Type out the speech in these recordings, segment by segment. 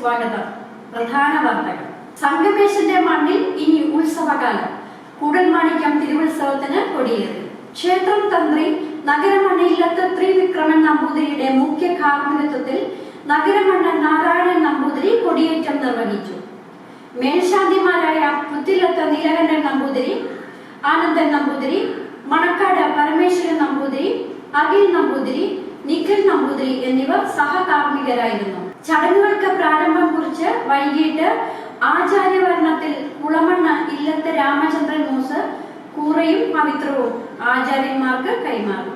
സ്വാഗതം. പ്രധാന വാർത്തകൾ. സംഗമേശന്റെ മണ്ണിൽ ഇനി ഉത്സവകാലം. കൂടൽമാണിക്യം തിരുവുത്സവത്തിന് കൊടിയേറി. ക്ഷേത്രം തന്ത്രി നഗരമണ്ണില്ലത്ത് ത്രിവിക്രമൻ നമ്പൂതിരിയുടെ മുഖ്യ കാർമ്മികത്വത്തിൽ നഗരമണ്ണൻ നാരായണൻ നമ്പൂതിരി കൊടിയേറ്റം നിർവഹിച്ചു. മേൽശാന്തിമാരായ പുത്തിലത്ത് നീലകണ്ഠൻ നമ്പൂതിരി ആനന്ദൻ നമ്പൂതിരി മണക്കാട് പരമേശ്വരൻ നമ്പൂതിരി അഖിൽ നമ്പൂതിരി നിഖിൽ നമ്പൂതിരി എന്നിവർ സഹകാർമ്മികരായിരുന്നു ചടങ്ങുകൾക്ക് പ്രാരംഭം കുറിച്ച് വൈകിട്ട് ആചാര്യവർണത്തിൽ കുളമണ്ണ ഇല്ലത്ത് രാമചന്ദ്രൻ മൂസ് കൂറയും പവിത്രവും ആചാര്യന്മാർക്ക് കൈമാറും.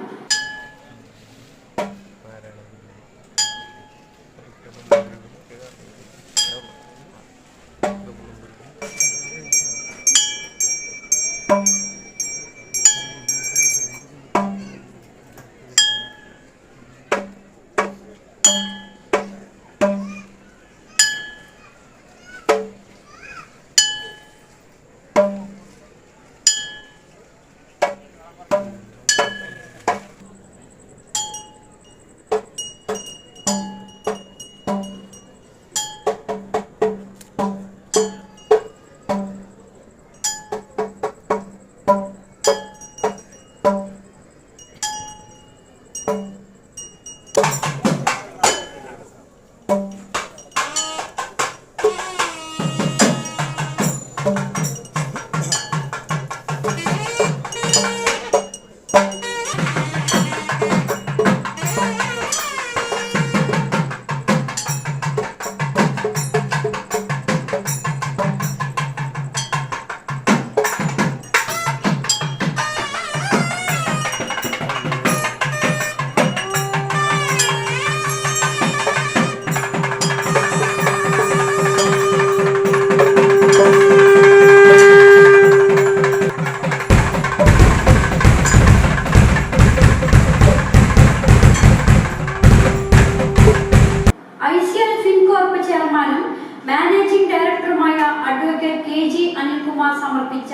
അനിൽകുമാർ സമർപ്പിച്ച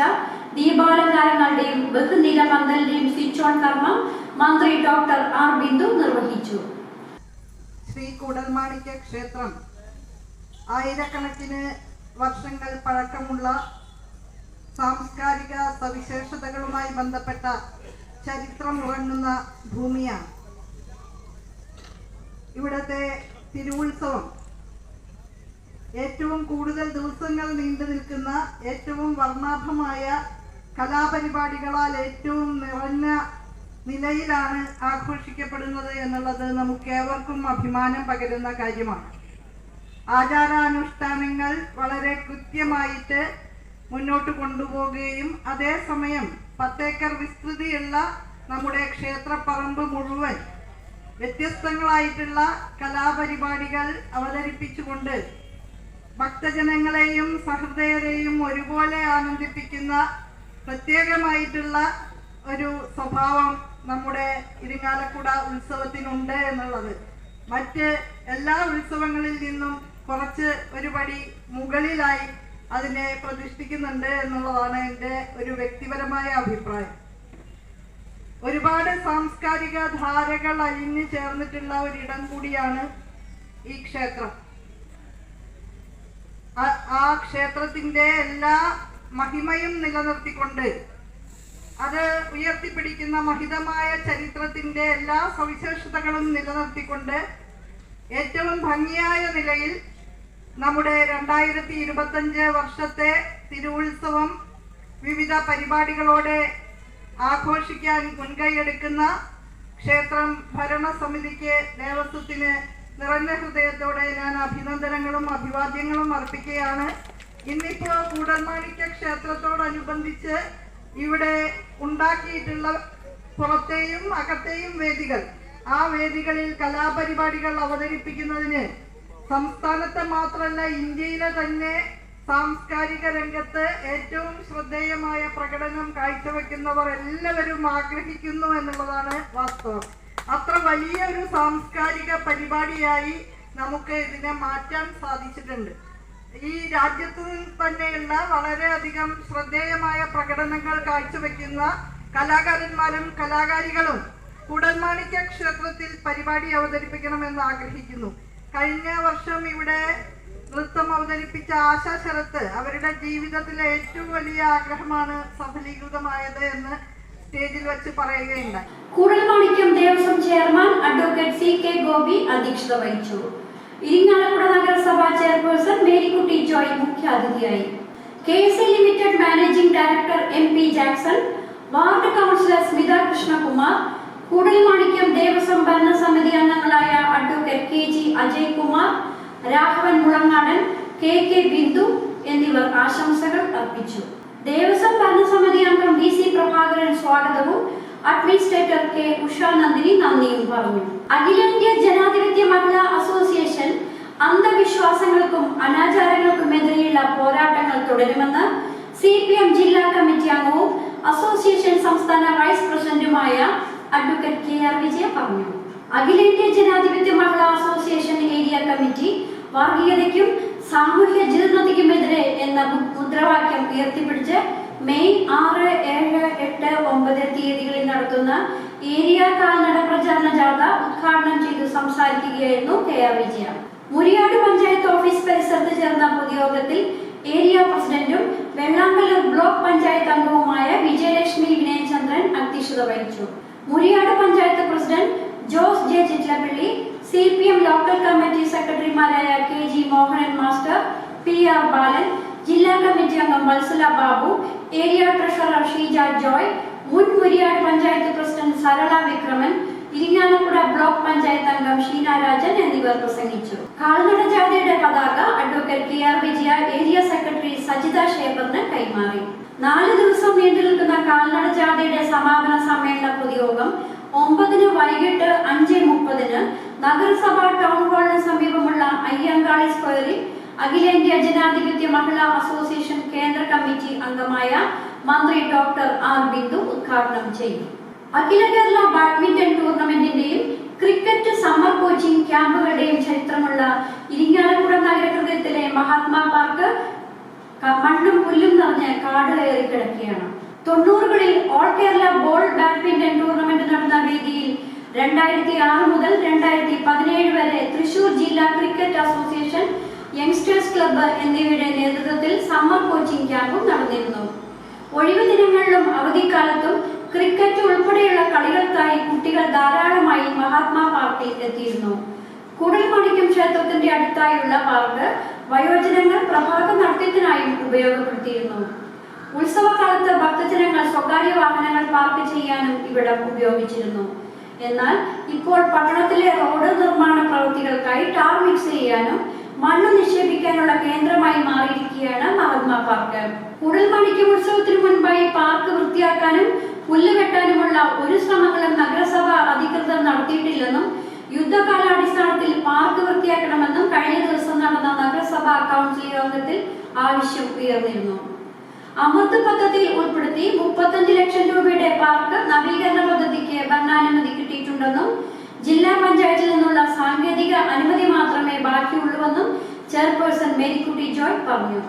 ദീപാലങ്കാരങ്ങളുടെയും ബഹുനില പന്തലിന്റെയും സ്വിച്ച് ഓൺ കർമ്മം മന്ത്രി ഡോക്ടർ ആർ ബിന്ദു നിർവഹിച്ചു. ശ്രീ കൂടൽമാണിക്യ ക്ഷേത്രം. ആയിരക്കണക്കിന് വർഷങ്ങൾ പഴക്കമുള്ള സാംസ്കാരിക സവിശേഷതകളുമായി ബന്ധപ്പെട്ട ചരിത്രം ഉറങ്ങുന്ന ഭൂമിയാണ്. ഇവിടത്തെ തിരുവുത്സവം ഏറ്റവും കൂടുതൽ ദിവസങ്ങൾ നീണ്ടു നിൽക്കുന്ന ഏറ്റവും വർണാഭമായ കലാപരിപാടികളാൽ ഏറ്റവും നിറഞ്ഞ നിലയിലാണ് ആഘോഷിക്കപ്പെടുന്നത് എന്നുള്ളത് നമുക്ക് ഏവർക്കും അഭിമാനം പകരുന്ന കാര്യമാണ്. ആചാരാനുഷ്ഠാനങ്ങൾ വളരെ കൃത്യമായിട്ട് മുന്നോട്ട് കൊണ്ടുപോവുകയും അതേസമയം പത്തേക്കർ വിസ്തൃതിയുള്ള നമ്മുടെ ക്ഷേത്രപ്പറമ്പ് മുഴുവൻ വ്യത്യസ്തങ്ങളായിട്ടുള്ള കലാപരിപാടികൾ അവതരിപ്പിച്ചുകൊണ്ട് ഭക്തജനങ്ങളെയും സഹൃദയരെയും ഒരുപോലെ ആനന്ദിപ്പിക്കുന്ന പ്രത്യേകമായിട്ടുള്ള ഒരു സ്വഭാവം നമ്മുടെ ഇരിങ്ങാലക്കുട ഉത്സവത്തിനുണ്ട് എന്നുള്ളത്. മറ്റ് എല്ലാ ഉത്സവങ്ങളിൽ നിന്നും കുറച്ച് ഒരു പടി മുകളിലായി അതിനെ പ്രതിഷ്ഠിക്കുന്നുണ്ട് എന്നുള്ളതാണ് എന്റെ ഒരു വ്യക്തിപരമായ അഭിപ്രായം. ഒരുപാട് സാംസ്കാരിക ധാരകൾ അലിഞ്ഞു ചേർന്നിട്ടുള്ള ഒരിടം കൂടിയാണ് ഈ ക്ഷേത്രം. ആ- ക്ഷേത്രത്തിന്റെ എല്ലാ മഹിമയും നിലനിർത്തിക്കൊണ്ട് അത് ഉയർത്തിപ്പിടിക്കുന്ന മഹിതമായ ചരിത്രത്തിന്റെ എല്ലാ സവിശേഷതകളും നിലനിർത്തിക്കൊണ്ട് ഏറ്റവും ഭംഗിയായ നിലയിൽ നമ്മുടെ രണ്ടായിരത്തി ഇരുപത്തഞ്ച് വർഷത്തെ തിരുവുത്സവം വിവിധ പരിപാടികളോടെ ആഘോഷിക്കാൻ മുൻകൈയെടുക്കുന്ന ക്ഷേത്രം ഭരണസമിതിക്ക് ദേവസ്വത്തിന് നിറഞ്ഞ ഹൃദയത്തോടെ ഞാൻ അഭിനന്ദനങ്ങളും അഭിവാദ്യങ്ങളും അർപ്പിക്കുകയാണ്. ഇന്നിപ്പോ കൂടൽമാണിക്യ ക്ഷേത്രത്തോടനുബന്ധിച്ച് ഇവിടെ ഉണ്ടാക്കിയിട്ടുള്ള പുറത്തെയും അകത്തെയും വേദികൾ. ആ വേദികളിൽ കലാപരിപാടികൾ അവതരിപ്പിക്കുന്നതിന് സംസ്ഥാനത്തെ മാത്രമല്ല ഇന്ത്യയിലെ തന്നെ സാംസ്കാരിക രംഗത്ത് ഏറ്റവും ശ്രദ്ധേയമായ പ്രകടനം കാഴ്ചവെക്കുന്നവർ എല്ലാവരും ആഗ്രഹിക്കുന്നു എന്നുള്ളതാണ് വാസ്തവം. അത്ര വലിയ ഒരു സാംസ്കാരിക പരിപാടിയായി നമുക്ക് ഇതിനെ മാറ്റാൻ സാധിച്ചിട്ടുണ്ട്. ഈ രാജ്യത്ത് തന്നെയുള്ള വളരെയധികം ശ്രദ്ധേയമായ പ്രകടനങ്ങൾ കാഴ്ചവെക്കുന്ന കലാകാരന്മാരും കലാകാരികളും കുടൽമാണിക്യ ക്ഷേത്രത്തിൽ പരിപാടി അവതരിപ്പിക്കണമെന്ന് ആഗ്രഹിക്കുന്നു. കഴിഞ്ഞ വർഷം ഇവിടെ നൃത്തം അവതരിപ്പിച്ച ആശാ ശരത്ത് അവരുടെ ജീവിതത്തിലെ ഏറ്റവും വലിയ ആഗ്രഹമാണ് സഫലീകൃതമായത് എന്ന് സ്റ്റേജിൽ വെച്ച് പറയുകയുണ്ടായി. Koodalmanikyam Devaswom chairman advocate C K Gopi അധ്യക്ഷത വഹിച്ചു. ഇരിങ്ങാലക്കുട നഗരസഭ ചെയർപേഴ്സൺ മേരിക്കുട്ടി ജോയ് മുഖ്യാതിഥിയായി. K S A limited managing director M P Jackson ward councillor Smitha Krishnakumar Koodalmanikyam Devaswom ഭരണസമിതി അംഗങ്ങളായ advocate K G Ajay Kumar Raghavan Mulangadan K K Bindu എന്നിവർ ആശംസകൾ അർപ്പിച്ചു. ദേവസ്വം ഭരണസമിതി അംഗം വി സി പ്രഭാകരൻ സ്വാഗതവും അഡ്മിനിസ്ട്രേറ്റർ കെ ഉഷാനന്ദിനി നന്ദിയും പറഞ്ഞു. അഖിലേന്ത്യാ ജനാധിപത്യ മഹിളാ അസോസിയേഷൻ അന്ധവിശ്വാസങ്ങൾക്കും അനാചാരങ്ങൾക്കുമെതിരെയുള്ള പോരാട്ടങ്ങൾ തുടരുമെന്ന് സി പി എം ജില്ലാ കമ്മിറ്റി അംഗവും അസോസിയേഷൻ സംസ്ഥാന വൈസ് പ്രസിഡന്റുമായ അഡ്വക്കേറ്റ് കെ ആർ വിജയ പറഞ്ഞു. അഖിലേന്ത്യാ ജനാധിപത്യ മഹിളാ അസോസിയേഷൻ ഏരിയ കമ്മിറ്റി വർഗീയതയ്ക്കും സാമൂഹ്യ ജീർണതയ്ക്കുമെതിരെ എന്ന മുദ്രാവാക്യം ഉയർത്തിപ്പിടിച്ച് മെയ് ആറ് ഏഴ് എട്ട് ഒമ്പത് തീയതികളിൽ നടത്തുന്ന ഏരിയ കാൽനട പ്രചാരണ ജാഥ ഉദ്ഘാടനം ചെയ്തു സംസാരിക്കുകയായിരുന്നു K R Vijaya. Muriyad panchayat office പരിസരത്ത് ചേർന്ന പൊതുയോഗത്തിൽ ഏരിയ പ്രസിഡന്റും വെള്ളാമ്പലൂർ ബ്ലോക്ക് പഞ്ചായത്ത് അംഗവുമായ വിജയലക്ഷ്മി വിനയചന്ദ്രൻ അധ്യക്ഷത വഹിച്ചു. Muriyad panchayat president Jose J Chittilappilly C P M local committee സെക്രട്ടറിമാരായ K G Mohanan master P R Balan ജില്ലാ കമ്മിറ്റി അംഗം വത്സല ബാബു ഏരിയ ട്രഷറർ ഷീജ ജോയ് മുൻ മുരിയാട് പഞ്ചായത്ത് പ്രസിഡന്റ് സരള വിക്രമൻ ഇരിങ്ങാലക്കുട ബ്ലോക്ക് പഞ്ചായത്ത് അംഗം ഷീന രാജൻ എന്നിവർ പ്രസംഗിച്ചു കാൽനട ജാഥയുടെ പതാക advocate K R Vijaya area secretary Sajitha ഷേബറിന് കൈമാറി നാല് ദിവസം നീണ്ടു നിൽക്കുന്ന കാൽനട ജാഥയുടെ സമാപന സമ്മേളന പൊതുയോഗം ഒമ്പതിന് വൈകിട്ട് അഞ്ച് മുപ്പതിന് നഗരസഭ ടൗൺ ഹാളിന് സമീപമുള്ള അയ്യങ്കാളി സ്ക്വയറിൽ അഖിലേന്ത്യാ ജനാധിപത്യ മഹിളാ അസോസിയേഷൻ കേന്ദ്ര കമ്മിറ്റി അംഗമായ മന്ത്രി ഡോക്ടർ ആർ ബിന്ദു ഉദ്ഘാടനം ചെയ്തു. അഖില കേരള ബാഡ്മിന്റൺ ടൂർണമെന്റിന്റെയും ക്രിക്കറ്റ് സമ്മർ കോച്ചിംഗ് ക്യാമ്പുകളുടെയും ചരിത്രമുള്ള ഇരിങ്ങാലക്കുട നഗരഹൃദയത്തിലെ മഹാത്മാ പാർക്ക് മണ്ണും പുല്ലും നിറഞ്ഞ് കാട് കയറി കിടക്കുകയാണ്. തൊണ്ണൂറുകളിൽ all Kerala ball badminton tournament നടന്ന വേദിയിൽ രണ്ടായിരത്തി ആറ് മുതൽ രണ്ടായിരത്തി പതിനേഴ് വരെ തൃശൂർ ജില്ലാ ക്രിക്കറ്റ് അസോസിയേഷൻ യങ്സ്റ്റേഴ്സ് ക്ലബ്ബ് എന്നിവയുടെ നേതൃത്വത്തിൽ സമ്മർ കോച്ചിംഗ് ക്യാമ്പും നടന്നിരുന്നു. ഒഴിവു ദിനങ്ങളിലും അവധിക്കാലത്തും ക്രിക്കറ്റ് ഉൾപ്പെടെയുള്ള കളികൾക്കായി കുട്ടികൾ ധാരാളമായി മഹാത്മാ പാർക്കിൽ എത്തിയിരുന്നു. കുടൽമണിക്കും ക്ഷേത്രത്തിന്റെ അടുത്തായുള്ള പാർക്ക് വയോജനങ്ങൾ പ്രഭാത നടത്തിയതിനായും ഉപയോഗപ്പെടുത്തിയിരുന്നു. ഉത്സവകാലത്ത് ഭക്തജനങ്ങൾ സ്വകാര്യ വാഹനങ്ങൾ പാർക്ക് ചെയ്യാനും ഇവിടം ഉപയോഗിച്ചിരുന്നു. എന്നാൽ ഇപ്പോൾ പട്ടണത്തിലെ റോഡ് നിർമ്മാണ പ്രവൃത്തികൾക്കായി ടാർ മിക്സ് ചെയ്യാനും മണ്ണ് നിക്ഷേപിക്കാനുള്ള കേന്ദ്രമായി മാറിയിരിക്കുകയാണ് മഹാത്മാ പാർക്ക്. കുടൽമണിക്കം ഉത്സവത്തിനു മുൻപായി പാർക്ക് വൃത്തിയാക്കാനും പുല്ല് വെട്ടാനുമുള്ള ഒരു ശ്രമങ്ങളും നഗരസഭ അധികൃതർ നടത്തിയിട്ടില്ലെന്നും യുദ്ധകാലാടിസ്ഥാനത്തിൽ പാർക്ക് വൃത്തിയാക്കണമെന്നും കഴിഞ്ഞ ദിവസം നടന്ന നഗരസഭാ കൗൺസിൽ യോഗത്തിൽ ആവശ്യം ഉയർന്നിരുന്നു. അമൃത് പദ്ധതിയിൽ ഉൾപ്പെടുത്തി മുപ്പത്തഞ്ച് ലക്ഷം രൂപയുടെ പാർക്ക് നവീകരണ പദ്ധതിക്ക് ഭരണാനുമതി കിട്ടിയിട്ടുണ്ടെന്നും ജില്ലാ പഞ്ചായത്തിൽ നിന്നുള്ള സാങ്കേതിക അനുമതി മാത്രമേ ബാക്കിയുള്ളൂവെന്നും ചെയർപേഴ്സൺ മേരിക്കുട്ടി ജോയ് പറഞ്ഞു.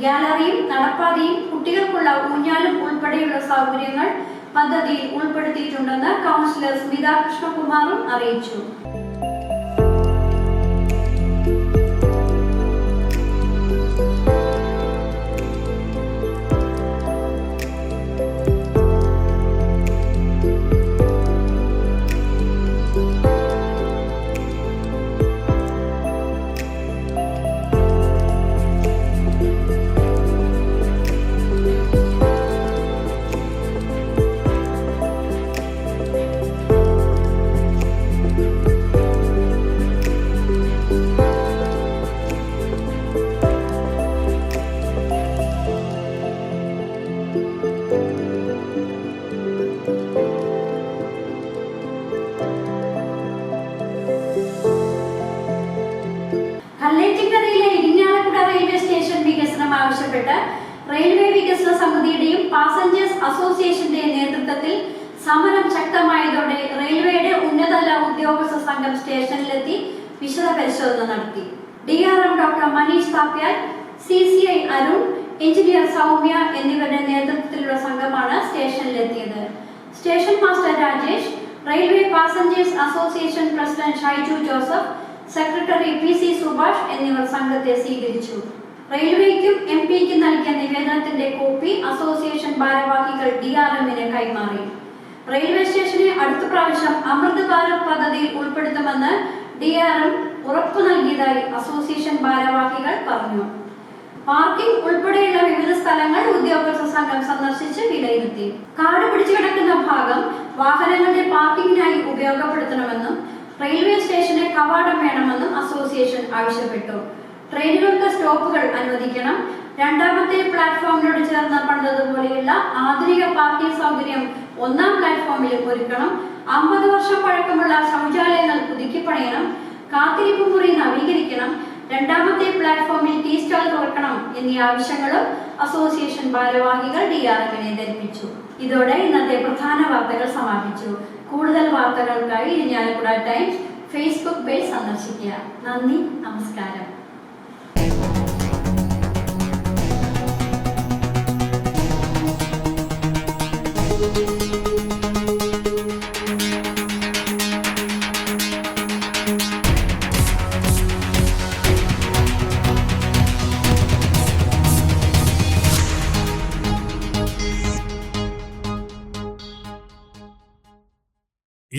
ഗ്യാലറിയും നടപ്പാതയും കുട്ടികൾക്കുള്ള ഊഞ്ഞാലും ഉൾപ്പെടെയുള്ള സൗകര്യങ്ങൾ പദ്ധതിയിൽ ഉൾപ്പെടുത്തിയിട്ടുണ്ടെന്ന് കൗൺസിലർ സ്മിത കൃഷ്ണകുമാറും അറിയിച്ചു. ഉദ്യോഗസ്ഥ സ്റ്റേഷനിലെത്തി വിശദ പരിശോധന നടത്തി. D R M doctor Manish Thapyal C C I Arun engineer Soumya എന്നിവരുടെ നേതൃത്വത്തിലുള്ള സംഘമാണ് സ്റ്റേഷനിലെത്തിയത്. Station master Rajesh railway passengers association president Shaiju Joseph secretary P C Subhash എന്നിവർ സംഘത്തെ സ്വീകരിച്ചു. റെയിൽവേക്കും എം പിക്കും നൽകിയ നിവേദനത്തിന്റെ കോപ്പി അസോസിയേഷൻ ഭാരവാഹികൾ ഡി ആർ എമ്മിന് കൈമാറി. റെയിൽവേ സ്റ്റേഷനെ അടുത്ത പ്രാവശ്യം അമൃത് ഭാരത് പദ്ധതിയിൽ ഉൾപ്പെടുത്തുമെന്ന് ഡി ആർ എം ഉറപ്പു നൽകിയതായി അസോസിയേഷൻ ഭാരവാഹികൾ പറഞ്ഞു. പാർക്കിംഗ് ഉൾപ്പെടെയുള്ള വിവിധ സ്ഥലങ്ങൾ ഉദ്യോഗസ്ഥ സംഘം സന്ദർശിച്ച് വിലയിരുത്തി. കാട് പിടിച്ചു കിടക്കുന്ന ഭാഗം വാഹനങ്ങളുടെ പാർക്കിങ്ങിനായി ഉപയോഗപ്പെടുത്തണമെന്നും റെയിൽവേ സ്റ്റേഷന്റെ കവാടം വേണമെന്നും അസോസിയേഷൻ ആവശ്യപ്പെട്ടു. ട്രെയിനുകൾക്ക് സ്റ്റോപ്പുകൾ അനുവദിക്കണം. രണ്ടാമത്തെ പ്ലാറ്റ്ഫോമിനോട് ചേർന്ന് പണ്ടതുപോലെയുള്ള ആധുനിക പാർക്കിംഗ് സൗകര്യം ഒന്നാം പ്ലാറ്റ്ഫോമിൽ ഒരുക്കണം. അമ്പത് വർഷം പഴക്കമുള്ള ശൗചാലയങ്ങൾ പുതുക്കിപ്പണിയണം. കാത്തിരിപ്പ് മുറി നവീകരിക്കണം. രണ്ടാമത്തെ പ്ലാറ്റ്ഫോമിൽ ടീ സ്റ്റാൾ തുറക്കണം എന്നീ ആവശ്യങ്ങളും അസോസിയേഷൻ ഭാരവാഹികൾ ഡി ആർ എമ്മിനെ ധരിപ്പിച്ചു. ഇതോടെ ഇന്നത്തെ പ്രധാന വാർത്തകൾ സമാപിച്ചു. കൂടുതൽ വാർത്തകൾക്കായി ഇരിഞ്ഞാലക്കുട ടൈംസ് ഫേസ്ബുക്ക് പേജ് സന്ദർശിക്കുക. നന്ദി നമസ്കാരം.